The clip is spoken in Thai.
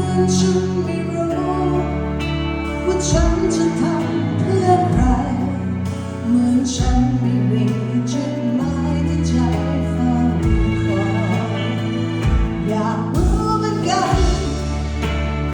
มือนฉันไม่รู้ว่าฉันจะทำเพื่อใครเหมือนฉันไม่มีใจ